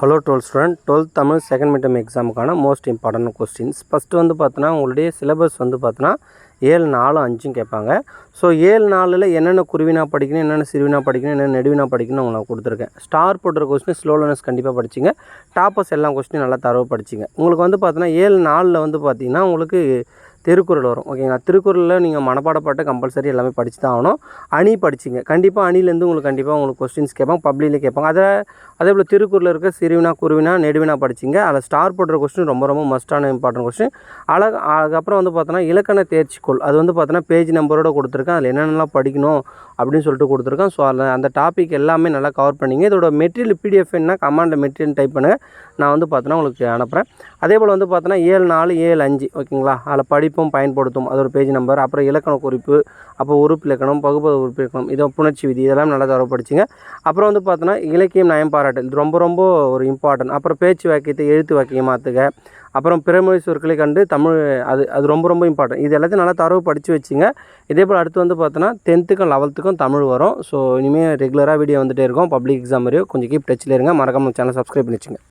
Hello twelfth student twelfth Tamil second midterm எக்ஸாமுக்கான most important questions first வந்து பார்த்தோன்னா உங்களுடைய syllabus வந்து பார்த்தோன்னா ஏழு நாலும் அஞ்சும் கேட்பாங்க. ஸோ ஏழு நாலில் என்னென்ன குருவினா படிக்கணும் என்னென்ன சிறுவினா படிக்கணும் என்னென்ன நெடுவினா படிக்கணும் உங்களுக்கு கொடுத்துருக்கேன். ஸ்டார் போட்டுற கொஸ்டின் ஸ்லோலனஸ் கண்டிப்பாக படிச்சிங்க. டாப்பர்ஸ் எல்லாம் கொஸ்டின் நல்லா தரவு படிச்சிங்க. உங்களுக்கு வந்து பார்த்தோன்னா ஏழு நாளில் வந்து பார்த்தீங்கன்னா உங்களுக்கு திருக்குறள் வரும். ஓகேங்களா திருக்குறளில் நீங்கள் மனப்பாடப்பட்ட கம்பல்சரி எல்லாமே படித்து தான் ஆகணும். அணி படிச்சிங்க. கண்டிப்பாக அணிலேருந்து உங்களுக்கு கண்டிப்பாக உங்களுக்கு கொஸ்டின்ஸ் கேட்பாங்க பப்ளிக்கில் கேட்பாங்க. அதை அதே போல் திருக்குறளில் இருக்க சிறுவினா குருவினா நெடுவினா படிச்சிங்க. அதில் ஸ்டார் போடுற கொஸ்டின் ரொம்ப ரொம்ப மஸ்டான இம்பார்ட்டன்ட் கொஸ்டின் அழகு அதுக்கப்புறம் வந்து பார்த்தோன்னா இலக்கண தேர்ச்சிக்கோள். அது வந்து பார்த்தோன்னா பேஜ் நம்பரோட கொடுத்துருக்கேன். அதில் என்னென்னலாம் படிக்கணும் அப்படின்னு சொல்லிட்டு கொடுத்துருக்கேன். ஸோ அதில் அந்த டாபிக் எல்லாமே நல்லா கவர் பண்ணிங்க. இதோட மெட்டீரியல் பிடிஎஃப் என்ன கமாண்டில் மெட்டீரியல் டைப் பண்ணுங்கள் நான் வந்து பார்த்தோன்னா உங்களுக்கு அனுப்புகிறேன் அதே போல் வந்து பார்த்தோன்னா ஏழு நாலு ஏழு அஞ்சு. ஓகேங்களா அதில் படி படிப்பும் பயன்படுத்தும். அதோட பேஜ் நம்பர் அப்புறம் இலக்கண குறிப்பு அப்போ உறுப்பு இலக்கணம் பகுப்பது உறுப்பு இலக்கணம் இதோ புணர்ச்சி விதி இதெல்லாம் நல்லா தரவு படிச்சிங்க. அப்புறம் வந்து பார்த்தோன்னா இலக்கியம் நயம் பாராட்டல் இது ரொம்ப ரொம்ப ஒரு இம்பார்ட்டன்ட் அப்புறம் பேச்சு வாக்கியத்தை எழுத்து வாக்கியம் மாற்றுக அப்புறம் பிறமொழி சொற்களை கண்டு தமிழ் அது அது ரொம்ப ரொம்ப இம்பார்ட்டன்ட் இது எல்லாத்தையும் நல்லா தரவு படித்து வச்சுங்க. இதே போல் அடுத்து வந்து பார்த்தோன்னா டென்த்துக்கும் லெவல்த்துக்கும் தமிழ் வரும். ஸோ இனிமேல் ரெகுலராக வீடியோ வந்துகிட்டே இருக்கும். பப்ளிக் எக்ஸாம் வரையும் கொஞ்சம் கீப் டச்சில் இருங்க. மறக்காம சேனல் சப்ஸ்கிரைப் பண்ணி வச்சுங்க